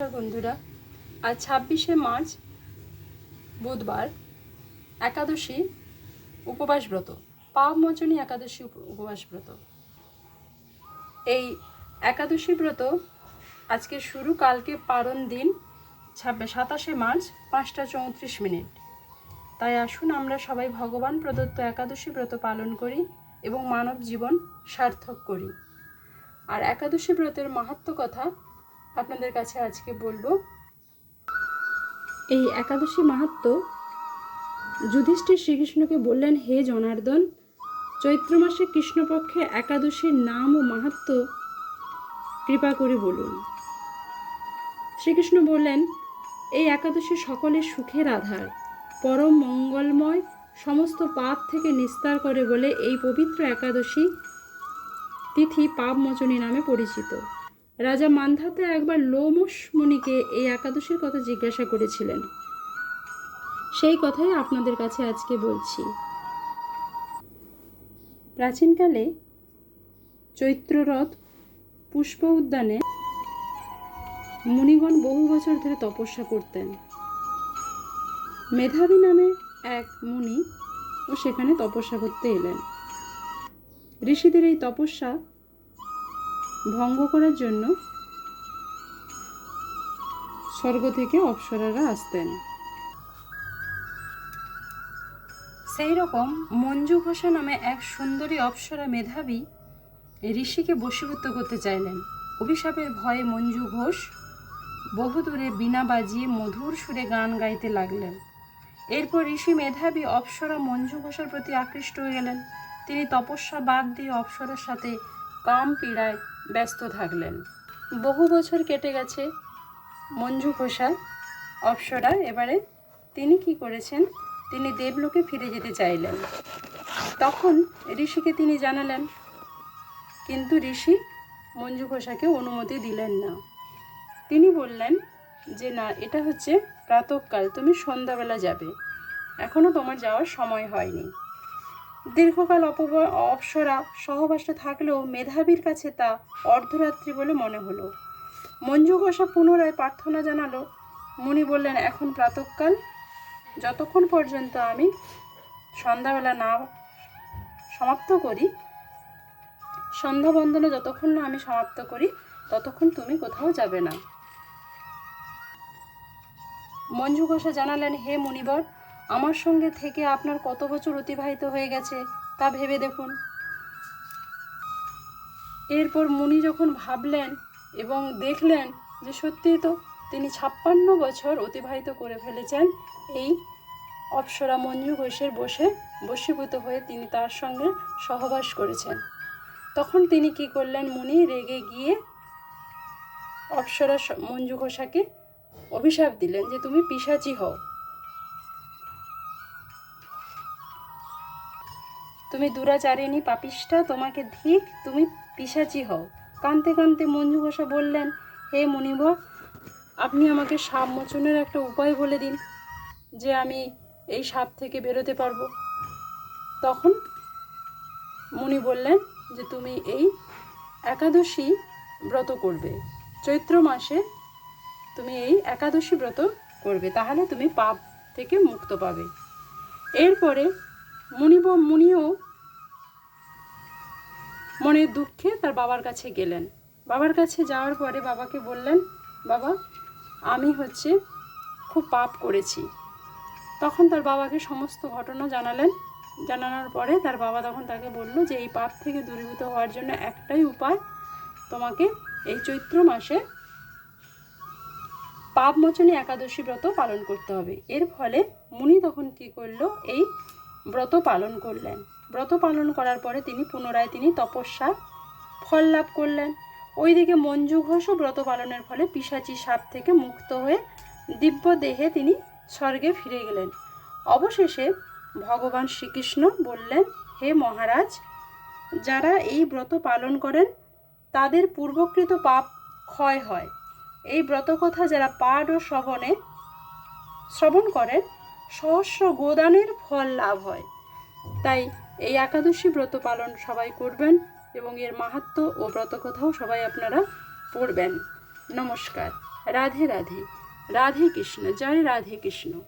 বন্ধুরা। আজ ছাব্বিশে মার্চ, বুধবার, একাদশী উপবাস ব্রত। পাপ মোচনী একাদশী উপবাস ব্রত। এই একাদশী ব্রত আজকে শুরু, কালকে পারণ দিন ছাব্বিশ সাতাশে মার্চ, পাঁচটা চৌত্রিশ মিনিট। তাই আসুন আমরা সবাই ভগবান প্রদত্ত একাদশী ব্রত পালন করি এবং মানব জীবন সার্থক করি। আর একাদশী ব্রতের মাহাত্ম কথা আপনাদের কাছে আজকে বলব। এই একাদশী মাহাত্ম যুধিষ্ঠির শ্রীকৃষ্ণকে বললেন, হে জনার্দন, চৈত্র মাসে কৃষ্ণপক্ষে একাদশীর নাম ও মাহাত্ম কৃপা করে বলুন। শ্রীকৃষ্ণ বললেন, এই একাদশী সকলের সুখের আধার। পরম মঙ্গলময়, সমস্ত পাপ থেকে নিস্তার করে বলে এই পবিত্র একাদশী তিথি পাপ মোচনী নামে পরিচিত। রাজা মান্ধাতা একবার লোমস মুনিকে এই একাদশীর কথা জিজ্ঞাসা করেছিলেন। সেই কথাই আপনাদের কাছে আজকে বলছি। প্রাচীনকালে চৈত্ররথ, পুষ্প উদ্যানে মুনিগণ বহু বছর ধরে তপস্যা করতেন। মেধাবী নামে এক মুনি ও সেখানে তপস্যা করতে এলেন। ঋষিদের এই তপস্যা ভঙ্গ করার জন্য স্বর্গ থেকে অপ্সরারা আসতেন। সেই রকম মঞ্জু ঘোষা নামে এক সুন্দরী অপ্সরা মেধাবী ঋষিকে বশীভূত করতে চাইলেন। অভিশাপের ভয়ে মঞ্জু ঘোষ বহুদূরে বীণা বাজিয়ে মধুর সুরে গান গাইতে লাগলেন। এরপর ঋষি মেধাবী অপ্সরা মঞ্জু ঘোষার প্রতি আকৃষ্ট হয়ে গেলেন। তিনি তপস্যা বাদ দিয়ে অপ্সরার সাথে কাম পীড়ায় ব্যস্ত থাকলেন। বহু বছর কেটে গেছে। মঞ্জু ঘোষা অপ্সরা, এবারে তিনি কি করেছেন? তিনি দেবলোকে ফিরে যেতে চাইলেন। তখন ঋষিকে তিনি জানালেন। কিন্তু ঋষি মঞ্জু ঘোষাকে অনুমতি দিলেন না। তিনি বললেন যে, না, এটা হচ্ছে প্রাতকাল, তুমি সন্ধ্যাবেলা যাবে। এখনও তোমার যাওয়ার সময় হয়নি। দীর্ঘকাল অপব অপসরা সহবাসে থাকলেও মেধাবীর কাছে তা অর্ধরাত্রি বলে মনে হলো। মঞ্জু ঘোষা পুনরায় প্রার্থনা জানালো, মুনি বললেন, এখন প্রাতকাল। যতক্ষণ পর্যন্ত আমি সন্ধ্যাবেলা না সমাপ্ত করি, সন্ধ্যা বন্দনা যতক্ষণ না আমি সমাপ্ত করি, ততক্ষণ তুমি কোথাও যাবে না। মঞ্জু ঘোষা জানালেন, হে মুনিবর আমার সঙ্গে থেকে আপনার কত বছর অতিবাহিত হয়ে গেছে তা ভেবে দেখুন। এরপর মুনি যখন ভাবলেন এবং দেখলেন যে সত্যিই তো তিনি ছাপ্পান্ন বছর অতিবাহিত করে ফেলেছেন, এই অপ্সরা মঞ্জু ঘোষের বসে বশীভূত হয়ে তিনি তার সঙ্গে সহবাস করেছেন। তখন তিনি কি করলেন মুনি? রেগে গিয়ে অপ্সরা মঞ্জু ঘোষাকে অভিশাপ দিলেন যে তুমি পিসাচি হও। তুমি দুরাচারিণী পাপিষ্ঠা, তোমাকে ধিক, তুমি পিসাচি হও। কানতে কানতে মঞ্জু ঘোষা বললেন, হে মুনিবর আপনি আমাকে সাপ মোচনের একটা উপায় বলে দিন, যে আমি এই সাপ থেকে বেরোতে পারব। তখন মুনি বললেন যে, তুমি এই একাদশী ব্রত করবে। চৈত্র মাসে তুমি এই একাদশী ব্রত করবে, তাহলে তুমি পাপ থেকে মুক্ত পাবে। এরপরে মুনিব মুনিও মনের দুঃখে তার বাবার কাছে গেলেন। বাবার কাছে যাওয়ার পরে বাবাকে বললেন, বাবা, আমি হচ্ছে খুব পাপ করেছি। তখন তার বাবাকে সমস্ত ঘটনা জানালেন। জানানোর পরে তার বাবা তখন তাকে বলল যে, এই পাপ থেকে দূরীভূত হওয়ার জন্য একটাই উপায়, তোমাকে এই চৈত্র মাসে পাপ মোচনী একাদশী ব্রত পালন করতে হবে। এর ফলে মুনি তখন কি করল, এই ব্রত পালন করলেন। ব্রত পালন করার পরে তিনি পুনরায় তিনি তপস্যা ফল লাভ করলেন। ওইদিকে মঞ্জু ঘোষও ব্রত পালনের ফলে পিসাচি সাপ থেকে মুক্ত হয়ে দিব্য দেহে তিনি স্বর্গে ফিরে গেলেন। অবশেষে ভগবান শ্রীকৃষ্ণ বললেন, হে মহারাজ, যারা এই ব্রত পালন করেন, তাদের পূর্বকৃত পাপ ক্ষয় হয়। এই ব্রত কথা যারা পাঠ ও শ্রবণে, শ্রবণ করেন সহস্র গোদানের ফল লাভ হয়। তাই এই একাদশী ব্রত পালন সবাই করবেন এবং এর মাহাত্ম ও ব্রতকথাও সবাই আপনারা পড়বেন। নমস্কার। রাধে রাধে। রাধে কৃষ্ণ। জয় রাধে কৃষ্ণ।